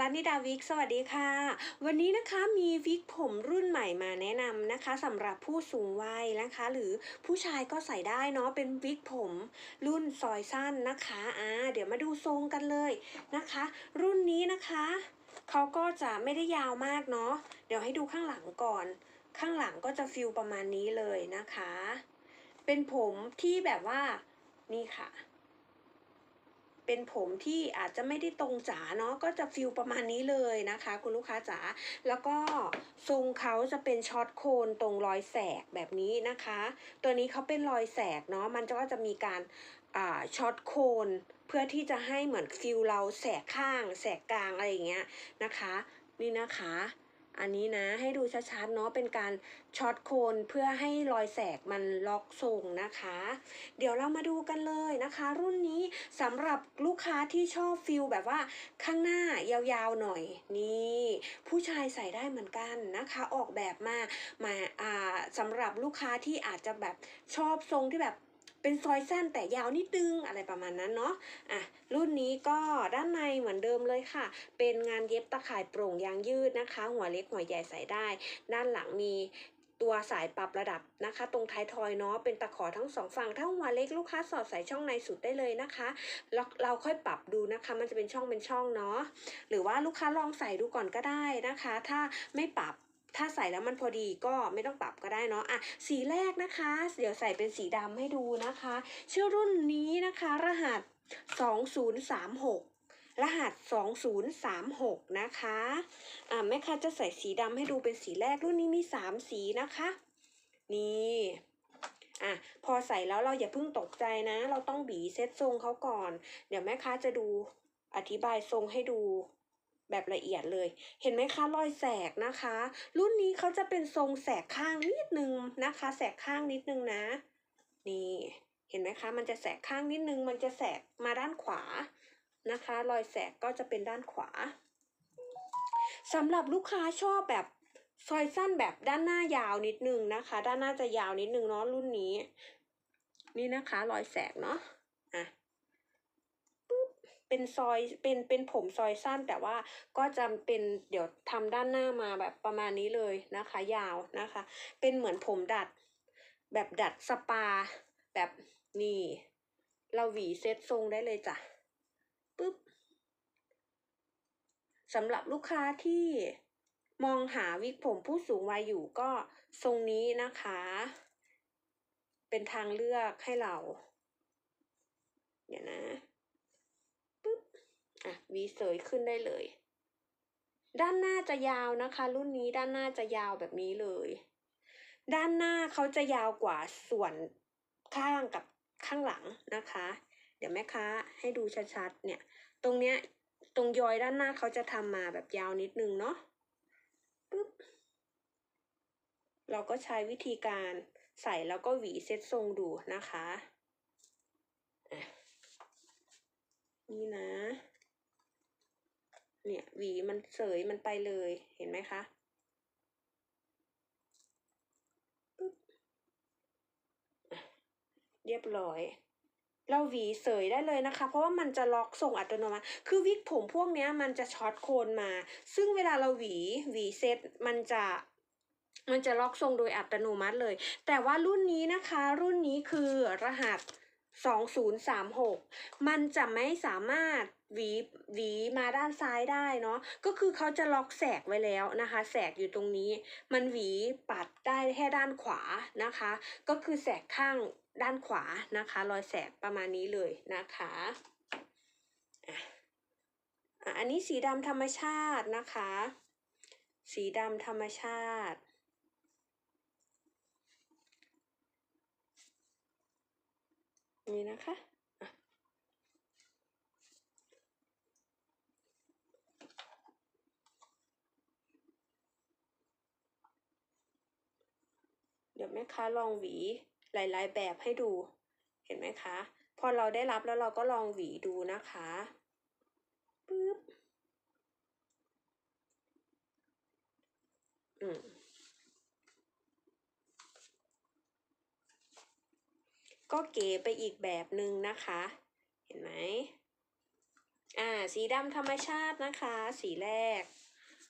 ลานิดาวิกสวัสดีค่ะ วันนี้นะคะมีวิกผมรุ่นใหม่มาแนะนำนะคะสำหรับผู้สูงวัยนะคะ หรือผู้ชายก็ใส่ได้เนาะเป็นวิกผมรุ่นซอยสั้นนะคะอ่าเดี๋ยวมาดูทรงกันเลยนะคะ รุ่นนี้นะคะเขาก็จะไม่ได้ยาวมากเนาะเดี๋ยวให้ดูข้างหลังก่อน ข้างหลังก็จะฟิลประมาณนี้เลยนะคะ เป็นผมที่แบบว่านี่ค่ะ เป็นผมที่อาจจะไม่ได้ตรงจ๋าเนาะก็จะฟิลประมาณนี้เลยนะคะ คุณลูกค้าจ๋าแล้วก็ทรงเขาจะเป็นช็อตโคนตรงรอยแสกแบบนี้นะคะ ตัวนี้เขาเป็นรอยแสกเนาะมันก็จะมีการช็อตโคนเพื่อที่จะให้เหมือนฟิลเราแสกข้าง แสกกลางอะไรอย่างเงี้ยนะคะ นี่นะคะ อันนี้นะให้ดูชัดๆเนาะเป็นการช็อตโคนเพื่อให้รอยแสกมันล็อกทรงนะคะ เดี๋ยวเรามาดูกันเลยนะคะ รุ่นนี้สำหรับลูกค้าที่ชอบฟิลแบบว่าข้างหน้ายาวๆหน่อยนี่ผู้ชายใส่ได้เหมือนกันนะคะ ออกแบบมามาอ่าสำหรับลูกค้าที่อาจจะแบบชอบทรงที่แบบ เป็นซอยสั้นแต่ยาวนิดนึงอะไรประมาณนั้นเนาะอะรุ่นนี้ก็ด้านในเหมือนเดิมเลยค่ะ เป็นงานเย็บตะข่ายโปร่งยางยืดนะคะ หัวเล็กหัวใหญ่ใส่ได้ ด้านหลังมีตัวสายปรับระดับนะคะ ตรงท้ายทอยเนาะเป็นตะขอทั้งสองฝั่งถ้าหัวเล็กลูกค้าสอดใส่ช่องในสุดได้เลยนะคะแล้วเราค่อยปรับดูนะคะ มันจะเป็นช่องเป็นช่องเนาะหรือว่าลูกค้าลองใส่ดูก่อนก็ได้นะคะ ถ้าไม่ปรับ ถ้าใส่แล้วมันพอดีก็ไม่ต้องปรับก็ได้เนาะอะสีแรกนะคะ เดี๋ยวใส่เป็นสีดำให้ดูนะคะ ชื่อรุ่นนี้นะคะ รหัส 2036รหัส 2036 นะคะ อ่าแม่ค้าจะใส่สีดำให้ดูเป็นสีแรกรุ่นนี้มี 3 สีนะคะ นี่ อะ พอใส่แล้วเราอย่าเพิ่งตกใจนะ เราต้องบีเซตทรงเขาก่อน เดี๋ยวแม่ค้าจะดูอธิบายทรงให้ดู แบบละเอียดเลย เห็นไหมคะรอยแสกนะคะ รุ่นนี้เขาจะเป็นทรงแสกข้างนิดนึงนะคะ แสกข้างนิดนึงนะ นี่เห็นไหมคะ มันจะแสกข้างนิดนึง มันจะแสกมาด้านขวานะคะ รอยแสกก็จะเป็นด้านขวาสำหรับลูกค้าชอบแบบซอยสั้นแบบด้านหน้ายาวนิดนึงนะคะ ด้านหน้าจะยาวนิดนึงเนาะรุ่นนี้ นี่นะคะ รอยแสกเนาะอะ เป็นซอยเป็นเป็นผมซอยสั้น แต่ว่าก็จะเป็นเดี๋ยวทำด้านหน้ามาแบบประมาณนี้เลยนะคะ ยาวนะคะ เป็นเหมือนผมดัด แบบดัดสปา แบบนี่เราหวีเซตทรงได้เลยจ้ะปุ๊บสำหรับลูกค้าที่มองหาวิกผมผู้สูงวัยอยู่ก็ทรงนี้นะคะ เป็นทางเลือกให้เรา เดี๋ยวนะ อะวีเสยขึ้นได้เลย ด้านหน้าจะยาวนะคะ รุ่นนี้ด้านหน้าจะยาวแบบนี้เลย ด้านหน้าเขาจะยาวกว่าส่วนข้างกับข้างหลังนะคะ เดี๋ยวแม่ค้าให้ดูชัดๆเนี่ย ตรงเนี้ยตรงยอยด้านหน้าเขาจะทำมาแบบยาวนิดนึงเนาะปึ๊บเราก็ใช้วิธีการใส่แล้วก็หวีเซตทรงดูนะคะ นี่นะ เนี่ยหวีมันเสยมันไปเลยเห็นไหมคะเรียบร้อย เราหวีเสยได้เลยนะคะ เพราะว่ามันจะล็อกส่งอัตโนมัติ คือวิกผมพวกเนี้ยมันจะช็อตโคนมา ซึ่งเวลาเราหวีหวีเซตมันจะมันจะล็อกทรงโดยอัตโนมัติเลย แต่ว่ารุ่นนี้นะคะ รุ่นนี้คือรหัส 2036 มันจะไม่สามารถ หวีหวีมาด้านซ้ายได้เนาะก็คือเขาจะล็อกแสกไว้แล้วนะคะ แสกอยู่ตรงนี้ มันหวีปัดได้แค่ด้านขวานะคะ ก็คือแสกข้างด้านขวานะคะ รอยแสกประมาณนี้เลยนะคะอะอันนี้สีดำธรรมชาตินะคะ สีดำธรรมชาตินี่นะคะ อะเดี๋ยวแม่ค้าลองหวีหลาย ๆ แบบให้ดู เห็นไหมคะ พอเราได้รับแล้วเราก็ลองหวีดูนะคะปึ๊บอืมก็เก๋ไปอีกแบบหนึ่งนะคะ เห็นไหมอ่า สีดำธรรมชาตินะคะ สีแรก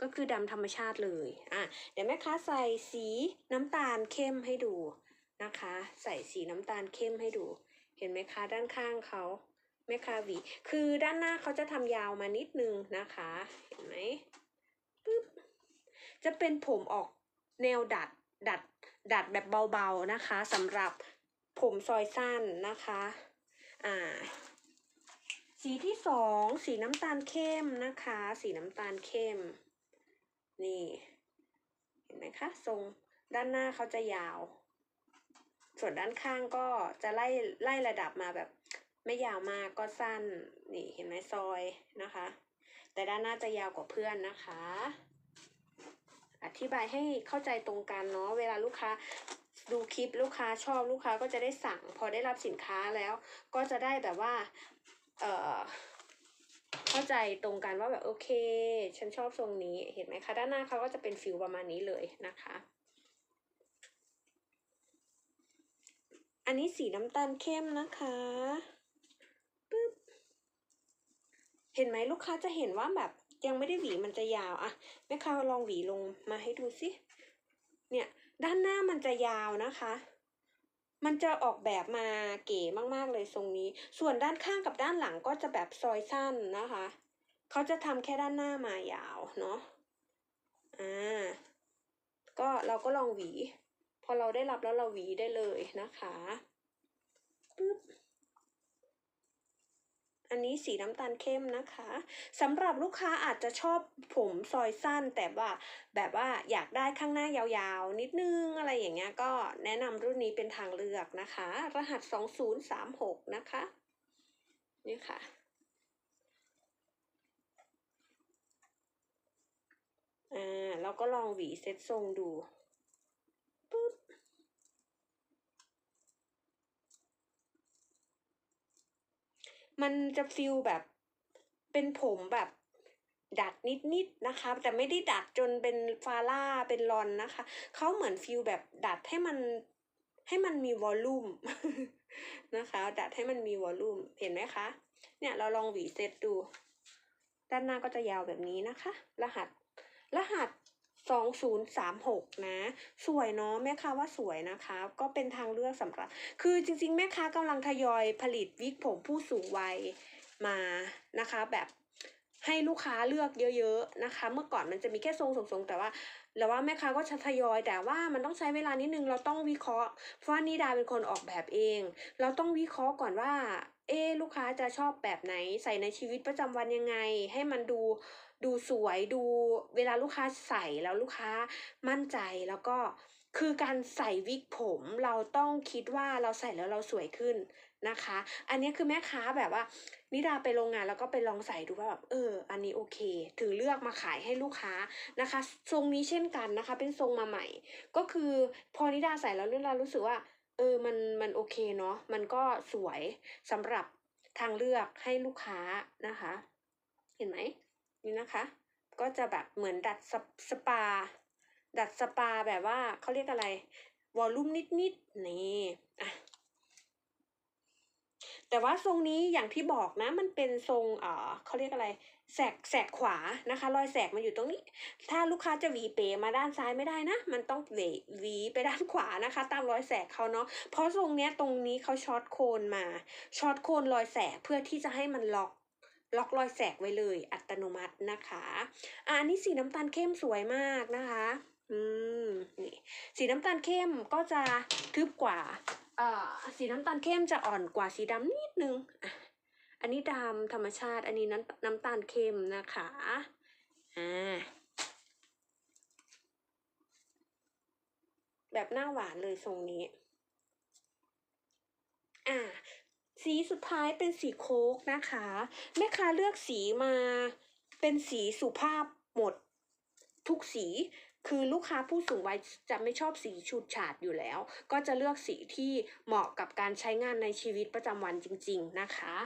ก็คือดำธรรมชาติเลยอะเดี๋ยวแม่ค้าใส่สีน้ำตาลเข้มให้ดูนะคะ ใส่สีน้ำตาลเข้มให้ดู เห็นไหมคะด้านข้างเขาแม่ค้าหวี คือด้านหน้าเขาจะทำยาวมานิดนึงนะคะ เห็นไหมปึ๊บจะเป็นผมออกแนวดัดดัดดัดแบบเบาๆนะคะสำหรับผมซอยสั้นนะคะอ่าสีที่สองสีน้ำตาลเข้มนะคะ สีน้ำตาลเข้ม นี่ เห็นไหมคะทรงด้านหน้าเขาจะยาว ส่วนด้านข้างก็จะไล่ไล่ระดับมาแบบ ไม่ยาวมากก็สั้น นี่เห็นไหมซอยนะคะ แต่ด้านหน้าจะยาวกว่าเพื่อนนะคะ อธิบายให้เข้าใจตรงกันเนาะเวลาลูกค้าดูคลิปลูกค้าชอบลูกค้าก็จะได้สั่ง พอได้รับสินค้าแล้ว ก็จะได้แบบว่า เอ่อ เข้าใจตรงกันว่าแบบโอเค ฉันชอบทรงนี้เห็นไหมคะด้านหน้าเขาก็จะเป็นฟิลประมาณนี้เลยนะคะ อันนี้สีน้ำตาลเข้มนะคะปึ๊บเห็นไหมลูกค้าจะเห็นว่าแบบยังไม่ได้หวีมันจะยาวอะแม่ค้าลองหวีลงมาให้ดูสิเนี่ยด้านหน้ามันจะยาวนะคะ มันจะออกแบบมาเก๋มากๆเลยทรงนี้ ส่วนด้านข้างกับด้านหลังก็จะแบบซอยสั้นนะคะ เขาจะทำแค่ด้านหน้ามายาวเนาะ อ่า ก็เราก็ลองหวี พอเราได้รับแล้วเราหวีได้เลยนะคะปึ๊บ อันนี้สีน้ำตาลเข้มนะคะสำหรับลูกค้าอาจจะชอบผมซอยสั้น แต่ว่าแบบว่าอยากได้ข้างหน้ายาวๆ นิดนึงอะไรอย่างเงี้ยก็แนะนำรุ่นนี้เป็นทางเลือกนะคะ รหัส 2036 นะคะ นี่ค่ะอ่าเราก็ลองหวีเซ็ตทรงดูปุ๊บ มันจะฟิลแบบเป็นผมแบบดัดนิดๆนะคะ แต่ไม่ได้ดัดจนเป็นฟาร่าเป็นรอนนะคะเขาเหมือนฟิลแบบดัดให้มันให้มันมีวอลลุ่มนะคะ ดัดให้มันมีวอลลุ่มเห็นไหมคะ เนี่ยเราลองหวีเซตดู ด้านหน้าก็จะยาวแบบนี้นะคะ รหัส รหัส 2036 นะ สวยเนาะแม่ค้าว่าสวยนะคะ ก็เป็นทางเลือกสำหรับ คือจริงๆ แม่ค้ากำลังทยอยผลิตวิกผมผู้สูงวัยมานะคะแบบให้ลูกค้าเลือกเยอะๆนะคะ เมื่อก่อนมันจะมีแค่ทรงทรงๆแต่ว่าแล้วว่าแม่ค้าก็จะทยอย แต่ว่ามันต้องใช้เวลานิดนึงเราต้องวิเคราะห์เพราะว่านิดาเป็นคนออกแบบเอง เราต้องวิเคราะห์ก่อนว่าเอ๊ลูกค้าจะชอบแบบไหนใส่ในชีวิตประจำวันยังไง ให้มันดูดูสวยดูเวลาลูกค้าใส่แล้วลูกค้ามั่นใจแล้วก็คือการใส่วิกผมเราต้องคิดว่าเราใส่แล้วเราสวยขึ้นนะคะ อันนี้คือแม่ค้าแบบว่า นิดาไปโรงงานแล้วก็ไปลองใส่ดูว่าแบบเออ อันนี้โอเค ถึงเลือกมาขายให้ลูกค้านะคะ ทรงนี้เช่นกันนะคะ เป็นทรงมาใหม่ ก็คือพอนิดาใส่แล้วนิดารู้สึกว่า เออมันมันโอเคเนาะมันก็สวยสำหรับทางเลือกให้ลูกค้านะคะ เห็นไหมนี่นะคะ ก็จะแบบเหมือนดัดสปสปาดัดสปาแบบว่าเขาเรียกอะไร วอลลุ่มนิดๆนี่อะ แต่ว่าทรงนี้อย่างที่บอกนะมันเป็นทรงเอ่อเขาเรียกอะไร แสกแสกขวานะคะ รอยแสกมันอยู่ตรงนี้ ถ้าลูกค้าจะหวีเป๋มาด้านซ้ายไม่ได้นะ มันต้องหวีหวีไปด้านขวานะคะ ตามรอยแสกเขาเนาะเพราะทรงเนี้ยตรงนี้เขาช็อตโคนมาช็อตโคนรอยแสกเพื่อที่จะให้มันล็อกล็อกรอยแสกไว้เลยอัตโนมัตินะคะอะอันนี้สีน้ำตาลเข้มสวยมากนะคะ อืมนี่สีน้ำตาลเข้มก็จะทึบกว่าเอ่อสีน้ำตาลเข้มจะอ่อนกว่าสีดำนิดนึงอะอันนี้ดำธรรมชาติ อันนี้น้ำน้ำตาลเข้มนะคะอ่าแบบหน้าหวานเลยทรงนี้ อ่า สีสุดท้ายเป็นสีโค้กนะคะ แม่ค้าเลือกสีมาเป็นสีสุภาพหมด ทุกสี คือลูกค้าผู้สูงวัยจะไม่ชอบสีฉูดฉาดอยู่แล้ว ก็จะเลือกสีที่เหมาะกับการใช้งานในชีวิตประจำวันจริง ๆ นะคะ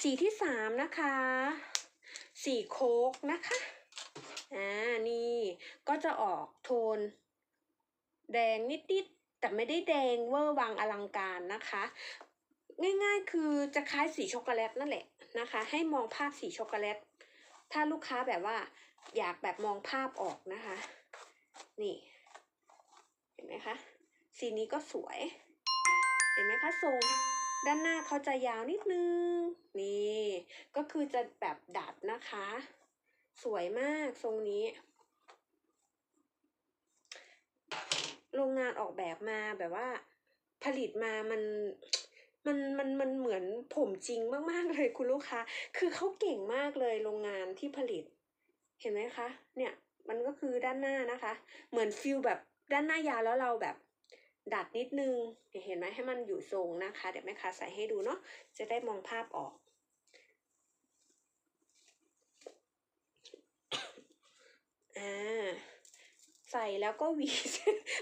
สีที่สามนะคะ สีโคกนะคะ อ่า นี่ก็จะออกโทน แดงนิดๆ แต่ไม่ได้แดงเวอร์วังอลังการนะคะ ง่ายๆ คือจะคล้ายสีช็อกโกแลตนั่นแหละนะคะ ให้มองภาพสีช็อกโกแลต ถ้าลูกค้าแบบว่า อยากแบบมองภาพออกนะคะ นี่ เห็นไหมคะ สีนี้ก็สวย เห็นไหมคะทรงด้านหน้าเขาจะยาวนิดนึง นี่ ก็คือจะแบบดัดนะคะ สวยมากทรงนี้ โรงงานออกแบบมาแบบว่า ผลิตมามันมันมันมันเหมือนผมจริงมาก ๆ เลยคุณลูกค้า คือเขาเก่งมากเลยโรงงานที่ผลิต เห็นไหมคะ เนี่ยมันก็คือด้านหน้านะคะ เหมือนฟิลแบบด้านหน้ายาวแล้วเราแบบดัดนิดนึงเห็นไหมให้มันอยู่ทรงนะคะ เดี๋ยวแม่ค้าใส่ให้ดูเนาะจะได้มองภาพออก อ่า ใส่แล้วก็หวี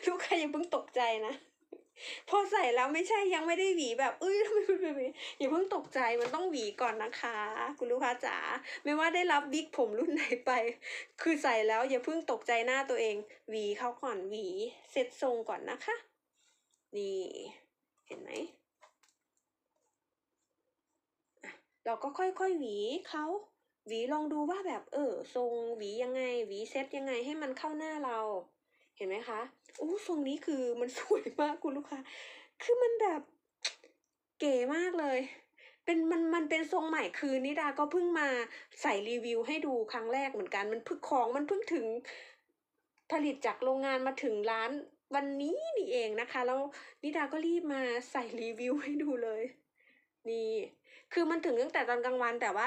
ลูกค้าย่าเพิ่งตกใจนะ พอใส่แล้วไม่ใช่ยังไม่ได้หวีแบบเอ้ยทำไมเป็นแบบนี้อย่าเพิ่งตกใจมันต้องหวีก่อนนะคะ คุณลูกค้าจ๋าไม่ว่าได้รับวิกผมรุ่นไหนไป คือใส่แล้วอย่าเพิ่งตกใจหน้าตัวเอง หวีเขาก่อนหวีเซ็ตทรงก่อนนะคะ นี่เห็นไหมอะเราก็ค่อยๆหวีเขาหวีลองดูว่าแบบเออทรงหวียังไงหวีเซ็ตยังไงให้มันเข้าหน้าเรา เห็นไหมคะอู้ทรงนี้คือมันสวยมากคุณลูกค้า คือมันแบบเก๋มากเลย เป็นมันมันเป็นทรงใหม่คือนิดาก็เพิ่งมาใส่รีวิวให้ดูครั้งแรกเหมือนกัน มันเพิ่งของมันเพิ่งถึงผลิตจากโรงงานมาถึงร้านวันนี้นี่เองนะคะ แล้วนิดาก็รีบมาใส่รีวิวให้ดูเลย นี่ คือมันถึงตั้งแต่ตอนกลางวันแต่ว่า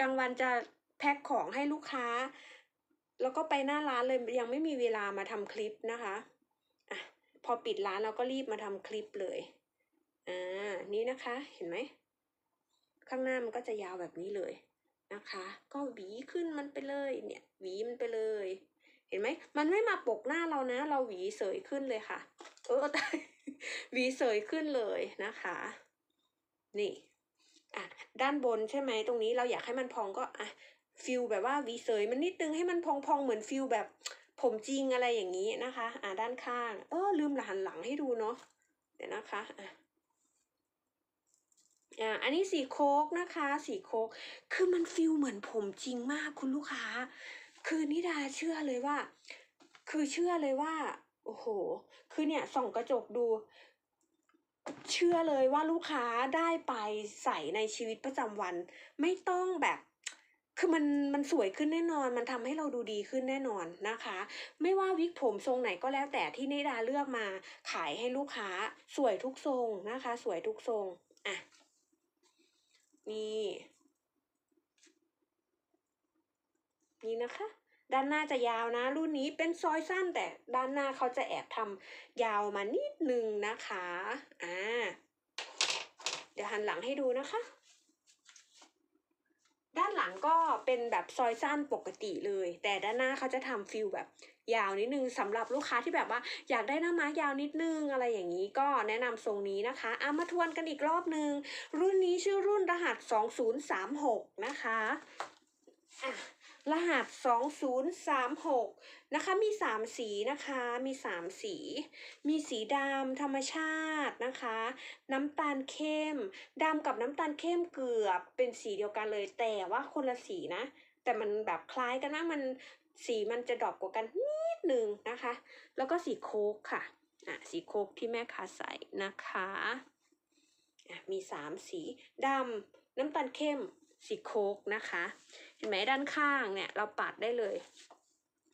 กลางวันจะแพ็คของให้ลูกค้า แล้วก็ไปหน้าร้านเลยยังไม่มีเวลามาทำคลิปนะคะอะพอปิดร้านเราก็รีบมาทำคลิปเลยอ่านี่นะคะเห็นไหมข้างหน้ามันก็จะยาวแบบนี้เลยนะคะ ก็หวีขึ้นมันไปเลยเนี่ยหวีมันไปเลย เห็นไหมมันไม่มาปกหน้าเรานะ เราหวีเสยขึ้นเลยค่ะ เออตายหวีเสยขึ้นเลยนะคะ นี่อะด้านบนใช่ไหมตรงนี้เราอยากให้มันพองก็อะ ฟิลแบบว่าวีเสยมันนิดนึงให้มันพองๆ เหมือนฟิลแบบผมจริงอะไรอย่างนี้นะคะ อะด้านข้าง เออลืมหันหลังให้ดูเนาะ เดี๋ยวนะคะ อะอ่าอันนี้สีโคกนะคะ สีโคก คือมันฟิลเหมือนผมจริงมากคุณลูกค้า คือนิดาเชื่อเลยว่า คือเชื่อเลยว่า โอ้โห คือเนี่ยส่องกระจกดู เชื่อเลยว่าลูกค้าได้ไปใส่ในชีวิตประจำวัน ไม่ต้องแบบ คือมันมันสวยขึ้นแน่นอน มันทำให้เราดูดีขึ้นแน่นอนนะคะ ไม่ว่าวิกผมทรงไหนก็แล้วแต่ที่นิดาเลือกมาขายให้ลูกค้าสวยทุกทรงนะคะ สวยทุกทรงอะนี่นี่นะคะ ด้านหน้าจะยาวนะ รุ่นนี้เป็นซอยสั้นแต่ด้านหน้าเขาจะแอบทำยาวมานิดนึงนะคะอ่าเดี๋ยวหันหลังให้ดูนะคะ ด้านหลังก็เป็นแบบซอยสั้นปกติเลย แต่ด้านหน้าเขาจะทำฟิลแบบยาวนิดนึงสำหรับลูกค้าที่แบบว่าอยากได้หน้าม้ายาวนิดนึงอะไรอย่างนี้ก็แนะนำทรงนี้นะคะอะมาทวนกันอีกรอบนึง รุ่นนี้ชื่อรุ่นรหัส 2036 นะคะอะ รหัส 2036 นะคะ มี 3 สีนะคะ มี 3 สี มีสีดำธรรมชาตินะคะ น้ำตาลเข้มดำกับน้ำตาลเข้มเกือบเป็นสีเดียวกันเลย แต่ว่าคนละสีนะ แต่มันแบบคล้ายกันนะมันสีมันจะดรอปกว่ากันนิดนึงนะคะ แล้วก็สีโค้กค่ะอะ สีโค้กที่แม่ค้าใส่นะคะอะมีสามสีดำน้ำตาลเข้ม สีโคกนะคะ เห็นไหมด้านข้างเนี่ยเราปัดได้เลย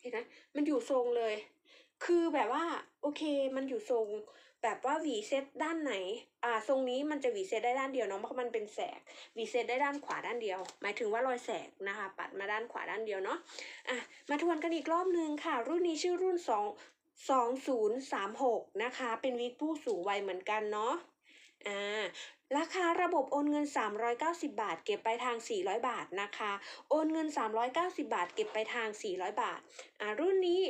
เห็นไหมมันอยู่ทรงเลย คือแบบว่าโอเคมันอยู่ทรงแบบว่าหวีเซตด้านไหน อ่า ทรงนี้มันจะหวีเซตได้ด้านเดียวเนาะ เพราะมันเป็นแสก หวีเซตได้ด้านขวาด้านเดียว หมายถึงว่ารอยแสกนะคะ ปัดมาด้านขวาด้านเดียวเนาะ อะ มาทวนกันอีกรอบนึงค่ะ รุ่นนี้ชื่อรุ่นสองสองศูนย์สามหกนะคะ เป็นวิกผู้สูงวัยเหมือนกันเนาะ อ่าราคาระบบโอนเงิน 390 บาท เก็บไปลายทาง 400 บาทนะคะ โอนเงิน 390 บาท เก็บไปลายทาง 400 บาท อ่ารุ่นนี้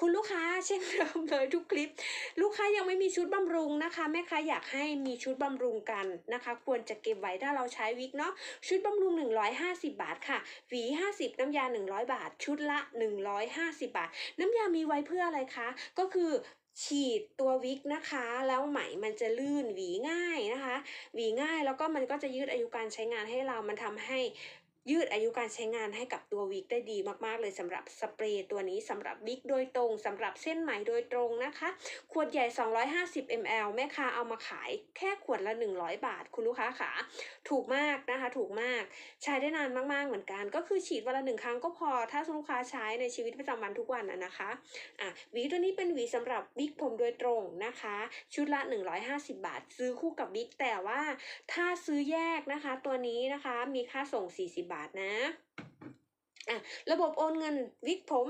คุณลูกค้าเช่นเดิมเลยทุกคลิป ลูกค้ายังไม่มีชุดบำรุงนะคะ แม่ค้าอยากให้มีชุดบำรุงกันนะคะ ควรจะเก็บไว้ถ้าเราใช้วิกเนาะ ชุดบำรุง 150 บาทค่ะ หวี 50 น้ำยา 100 บาท ชุดละ 150 บาท น้ำยามีไว้เพื่ออะไรคะ ก็คือ ฉีดตัววิกนะคะ แล้วไหมมันจะลื่นหวีง่ายนะคะ หวีง่ายแล้วก็มันก็จะยืดอายุการใช้งานให้เรามันทำให้ ยืดอายุการใช้งานให้กับตัววิกได้ดีมากๆ เลยสำหรับสเปรย์ตัวนี้สำหรับวิกโดยตรงสำหรับเส้นไหมโดยตรงนะคะ ขวดใหญ่ 250 ml แม่ค้าเอามาขายแค่ขวดละ 100 บาท คุณลูกค้าขาถูกมากนะคะ ถูกมาก ใช้ได้นานมากๆเหมือนกัน ก็คือฉีดวันละหนึ่งครั้งก็พอ ถ้าลูกค้าใช้ในชีวิตประจำวันทุกวันนะนะคะอะหวีตัวนี้เป็นหวีสำหรับวิกผมโดยตรงนะคะ ชุดละ 150 บาท ซื้อคู่กับวิกแต่ว่าถ้าซื้อแยกนะคะ ตัวนี้นะคะมีค่าส่ง 40 บาทนะอะระบบโอนเงินวิกผม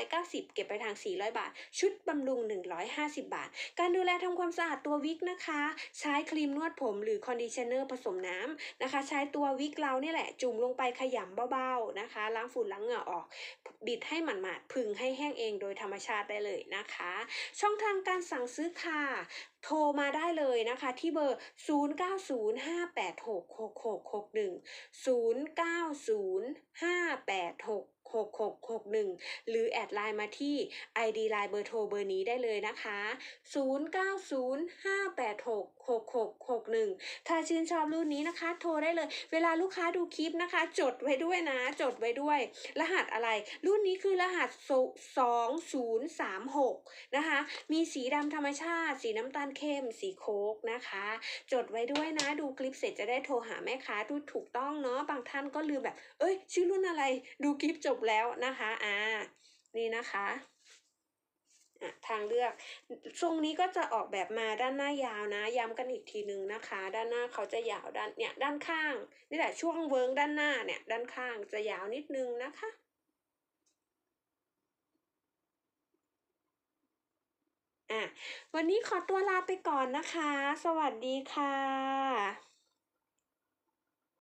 390 เก็บไปทาง 400 บาท ชุดบำรุง 150 บาท การดูแลทำความสะอาดตัววิกนะคะ ใช้ครีมนวดผมหรือคอนดิชเนอร์ผสมน้ำนะคะ ใช้ตัววิกเราเนี่ยแหละ จุ่มลงไปขยำเบาๆนะคะ ล้างฝุ่นล้างเหงื่อออก บิดให้หมาดๆพึ่งให้แห้งเองโดยธรรมชาติได้เลยนะคะ ช่องทางการสั่งซื้อค่ะ โทรมาได้เลยนะคะที่เบอร์ 0905866661 666661 หรือแอดไลน์มาที่ ID ไลน์เบอร์โทรเบอร์นี้ได้เลยนะคะ 0905866661 ถ้าชื่นชอบรุ่นนี้นะคะ โทรได้เลย เวลาลูกค้าดูคลิปนะคะ จดไว้ด้วยนะ จดไว้ด้วย รหัสอะไร รุ่นนี้คือรหัส 2036 นะคะ มีสีดำธรรมชาติ สีน้ำตาลเข้ม สีโคกนะคะ จดไว้ด้วยนะ ดูคลิปเสร็จจะได้โทรหาแม่ค้าดูถูกต้องเนาะ บางท่านก็ลืมแบบ เอ้ย ชื่อรุ่นอะไร ดูคลิปจบแล้วนะคะอ่านี่นะคะอะทางเลือกทรงนี้ก็จะออกแบบมาด้านหน้ายาวนะ ย้ำกันอีกทีนึงนะคะ ด้านหน้าเขาจะยาวด้านเนี่ยด้านข้าง นี่แหละช่วงเวิร์งด้านหน้าเนี่ย ด้านข้างจะยาวนิดนึงนะคะอะวันนี้ขอตัวลาไปก่อนนะคะ สวัสดีค่ะ